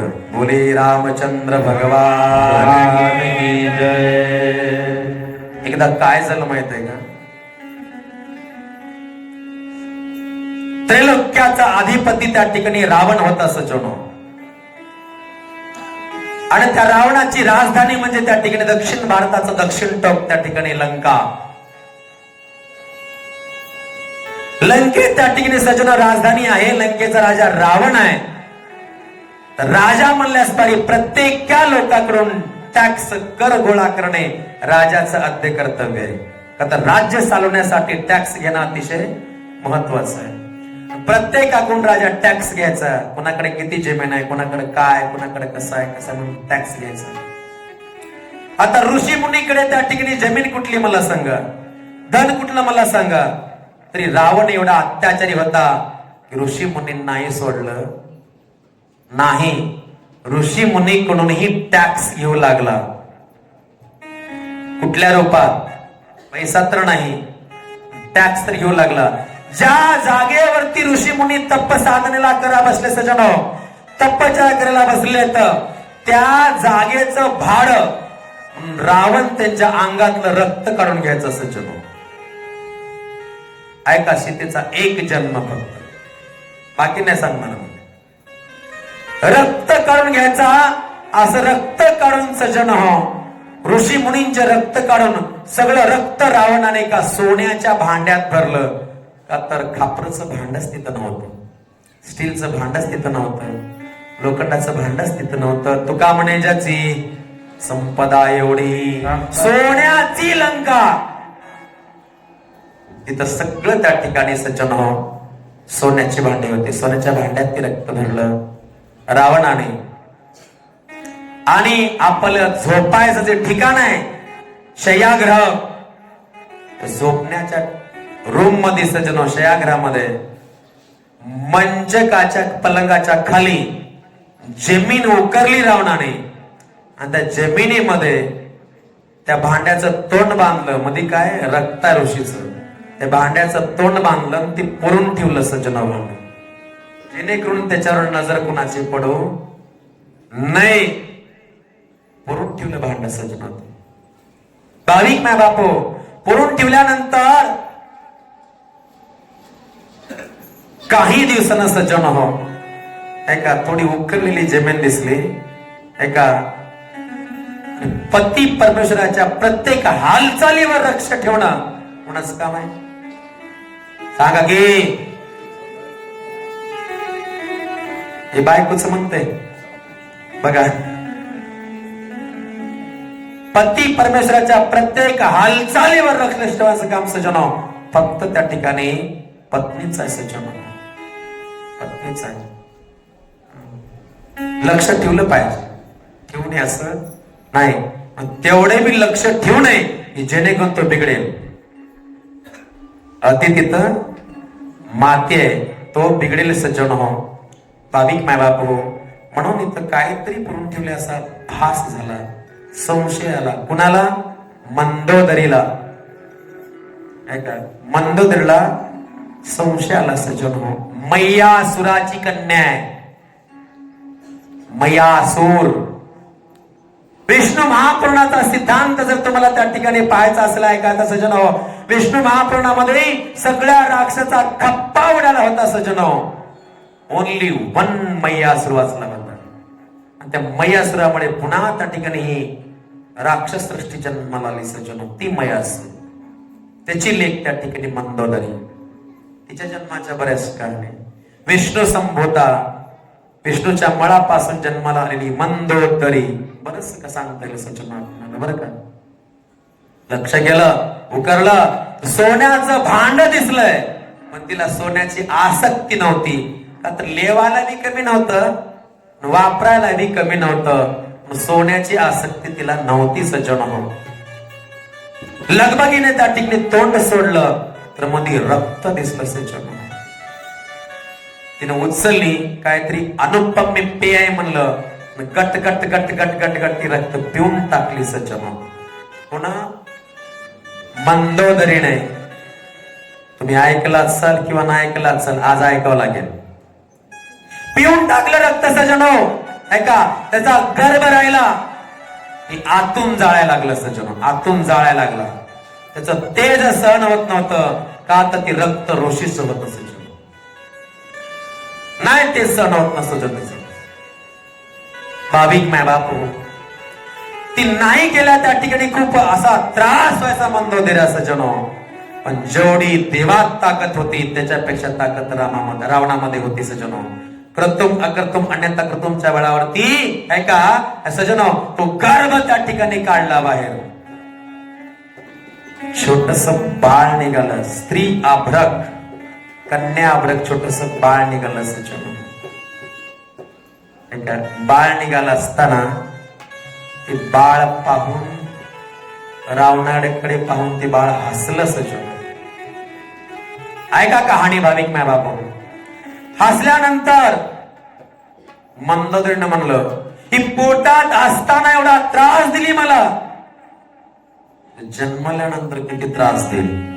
पुढं बोले. रामचंद्र भगवान. की जय. एकदा काय झालं माहीत आहे का? त्रैलोक्याचा अधिपती त्या ठिकाणी रावण होता सजनो आणि त्या रावणाची राजधानी म्हणजे त्या ठिकाणी दक्षिण भारताचं दक्षिण टोक त्या ठिकाणी लंका. लंकेत त्या ठिकाणी सजन राजधानी आहे. लंकेचा राजा रावण आहे. राजा म्हणल्यास पारी प्रत्येक लोकांकडून टॅक्स कर गोळा करणे राजाचं आद्य कर्तव्य आहे. आता राज्य चालवण्यासाठी टॅक्स घेणं अतिशय महत्वाचं आहे. प्रत्येकाकडून राजा टॅक्स घ्यायचा. कोणाकडे किती जमीन आहे कोणाकडे काय कोणाकडे कसं आहे कसं म्हणून टॅक्स घ्यायचा. आता ऋषी मुनीकडे त्या ठिकाणी जमीन कुठली मला सांगा. धन कुठलं मला सांगा. तरी रावण एवढा अत्याचारी होता की ऋषी मुनींनाही सोडलं. नाही. ऋषी मुनीकडूनही टॅक्स घेऊ लागला. कुठल्या रूपात? पैसा तर नाही. टॅक्स तर घेऊ लागला. ज्या जागेवरती ऋषी मुनी तप्प साधनेला करा बसले सजनो तपच्या करायला बसले तर त्या जागेचं भाड रावण त्यांच्या अंगातलं रक्त काढून घ्यायचं सज्जनो ऐका सीतेचा एक जन्म फक्त. बाकी नाही सांगणार रक्त काढून घ्यायचा. असं रक्त काढून सजन हो. ऋषी मुनींचे रक्त काढून सगळं रक्त रावणाने का सोन्याच्या भांड्यात भरलं. का तर खापरचं भांडच तिथं नव्हतं. स्टीलचं भांडच तिथं नव्हतं. लोखंडाचं भांडच तिथं नव्हतं. तुका म्हणे ज्याची संपदा एवढी. सोन्याची लंका. तिथं सगळं त्या ठिकाणी सज्जन हो. सोन्याची भांडी होती. सोन्याच्या भांड्यात ते रक्त भरलं. रावणाने. आणि आपलं झोपायचं जे ठिकाण आहे शय्याग्रह झोपण्याच्या रूममध्ये सजनो हो, शयाग्रहामध्ये मंचकाच्या पलंगाच्या खाली जमीन उकरली रावणाने. आणि त्या जमिनीमध्ये त्या भांड्याचं तोंड बांधलं. मध्ये काय? रक्ता ऋषीचं त्या भांड्याचं तोंड बांधलं ती पुरून ठेवलं सज्जना भांड जेणेकरून त्याच्यावर नजर कुणाची पडू? नाही. पुरून ठेवलं भांड सज्जनात. भाविक माय बापो पुरून ठेवल्यानंतर काही दिवसानं सज्जन हो. एका थोडी उकरलेली जमीन दिसली. एका पती परमेश्वराच्या प्रत्येक हालचालीवर लक्ष ठेवणं म्हणच काम आहे? सांगा की हे बायकोच म्हणतंय. बघा. पती परमेश्वराच्या प्रत्येक हालचालीवर लक्ष ठेवायचं काम सजनो हो. फक्त त्या ठिकाणी पत्नीच आहे सजन हो. पत्नीच आहे. लक्ष ठेवलं पाहिजे. ठेवणे असं नाही. पण तेवढे बी लक्ष ठेवू नये की जेणेकरून तो बिघडेल. अति तिथं माती आहे. तो बिघडेल सज्जन हो. भाविक माय म्हणून इथं काहीतरी करून ठेवले असा भास झाला संशय आला. कुणाला? मंदोदरीला. ऐका मंदोदरीला संशय आला सज्जन हो मैयासुराची कन्या आहे. मैयासूर विष्णू महापुराणाचा सिद्धांत जर तुम्हाला त्या ठिकाणी पाहायचा असला ऐकायचा सजन हो विष्णू महापुराणामध्ये सगळ्या राक्षसा खप्पा उडाला होता सजन हो ओनली वन मैयासूर वाचला होता आणि त्या मैयासुरामुळे पुन्हा त्या ठिकाणी ही राक्षस सृष्टी जन्माला आली सजन ती मैयासूर त्याची लेख त्या ठिकाणी मंदोदरी तिच्या जन्माच्या बऱ्याच कारणे विष्णू संभोता विष्णूच्या मळापासून जन्माला आलेली मंदोदरी बरंच का सांगता येईल सचिन आपल्याला बरं का लक्ष गेलं उकरलं सोन्याचं भांड दिसलंय पण तिला सोन्याची आसक्ती नव्हती का तर बी कमी नव्हतं वापरायला बी कमी नव्हतं. मग सोन्याची आसक्ती तिला नव्हती सज्जन हो लगबगीने त्या ठिकाणी तोंड सोडलं तर मध्ये रक्त दिसलं सज्जन तिनं उचलली काहीतरी अनुपम मी पेय आहे म्हणलं गट गट गट गट गट गट ती रक्त पिऊन टाकली सज्जन पुन्हा मंदोदरीने तुम्ही ऐकला असाल किंवा नाही ऐकला असाल आज ऐकावं लागेल. पिऊन टाकलं रक्त सजनो हो. ऐका त्याचा गर्भ राहिला. की आतून जाळायला लागलं सज्जन हो. आतून जाळायला लागला. त्याचं तेज सहन होत नव्हतं. का तर ती रक्त रोषी होत सजन हो. नाही ते सहन होत नसतं त्याचं. भाविक माय बापू ती नाही केल्या त्या ठिकाणी खूप असा त्रास व्हायचा मंदोदरा सज्जनो पण जेवढी देवात ताकद होती त्याच्यापेक्षा ताकद रामामध्ये रावणामध्ये होती सजनो क्रतुम अकर्तुम अन्यथा क्रतुमच्या वेळावरती ऐका सजनो तो गर्भ त्या ठिकाणी काढला बाहेर. छोटस बाळ निघालं स्त्री आभ्रक कन्या आभ्रक छोटस बाळ निघालं सजन ऐका बाळ निघालं असताना ते बाळ पाहून रावणाकडे पाहून ते बाळ हसलं सजन ऐका कहाणी भाविक माय बापू. हसल्यानंतर मंदोदरीनं म्हणलं ही पोटात असताना एवढा त्रास दिली मला. जन्मल्यानंतर किती त्रास देईल?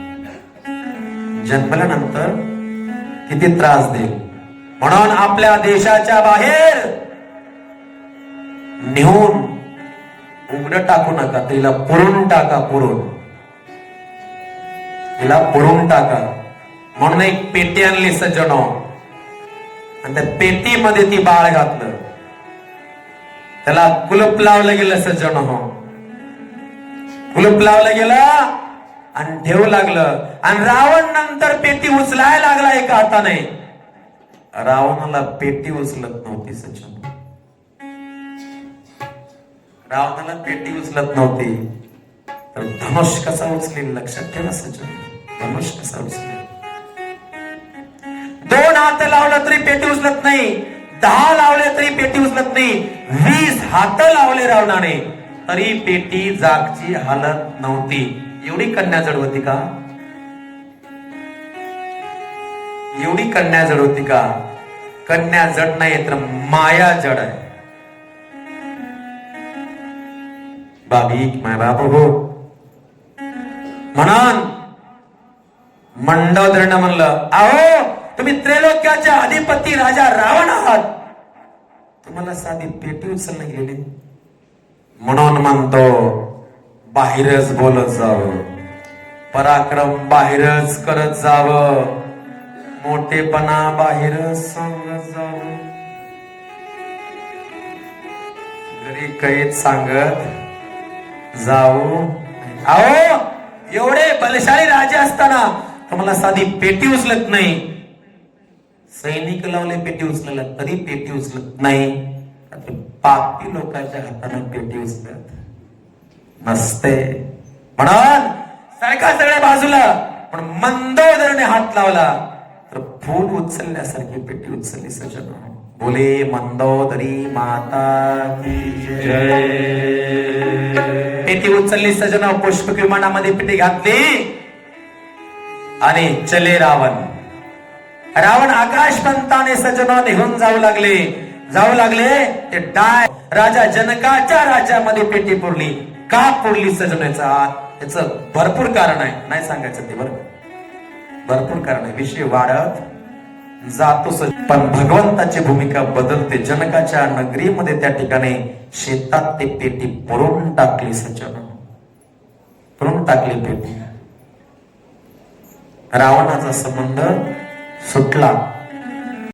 जन्मल्यानंतर किती त्रास देईल? म्हणून आपल्या देशाच्या बाहेर नेऊन उघड टाकू नका. तिला पुरून टाका पुरून. तिला पुरून टाका. म्हणून एक पेटी आणली सज्जनो. आणि त्या पेटीमध्ये ती बाळ घातलं. त्याला कुलप लावलं गेलं सज्जन हो. कुलप लावलं गेलं आणि ठेवू लागलं. आणि रावण नंतर पेटी उचलायला लागला एका हाताने. रावणाला पेटी उचलत नव्हती सज्जन. रावणाला पेटी उचलत नव्हती. तर धनुष कसा उचलेल लक्षात ठेवा सज्जन. धनुष कसा उचलेल हात लावलं तरी पेटी उचलत नाही. दहा लावले तरी पेटी उचलत नाही. वीस हात लावले रावणाने. तरी पेटी जागची हालत नव्हती. एवढी कन्या जड होती का? एवढी कन्या जड होती का? कन्या जड नाही तर माया जड आहे. बाबी माय बाप हो म्हणून मंडोदरीनं म्हणलं आहो तुम्ही त्रैलोक्याचे अधिपती राजा रावण आहात. तुम्हाला साधी पेटी उचलली गेली. म्हणून म्हणतो बाहेरच बोलत जावं. पराक्रम बाहेरच करत जावं. मोठेपणा बाहेरच सांगत जावं. घरी कैद सांगत जाऊ अहो एवढे बलशाली राजे असताना तुम्हाला साधी पेटी उचलत नाही. सैनिक लावले पेटी उचलला तरी पेटी उचलत नाही. पापी लोकांच्या हाताने पेटी उचलत नसते. म्हणून सारखा सगळ्या बाजूला पण मंदोदरने हात लावला तर फूल उचलण्यासारखी पेटी उचलली सजन बोले मंदोदरी माता की जय. पेटी उचलली सजन पुष्प विमानामध्ये पेटी घातली. आणि चले रावण. रावण आकाश पंताने सजन निघून जाऊ लागले. जाऊ लागले ते डाय राजा जनकाच्या राज्यामध्ये पेटी पुरली. का पुरली सजनाचा याच भरपूर कारण आहे. नाही सांगायचं ते बरं. भरपूर कारण आहे. विषय वाढत जातो सज- पण भगवंताची भूमिका बदलते. जनकाच्या नगरीमध्ये त्या ठिकाणी शेतात ते पेटी पुरून टाकली सजन. पुरून टाकली पेटी. रावणाचा संबंध सुटला.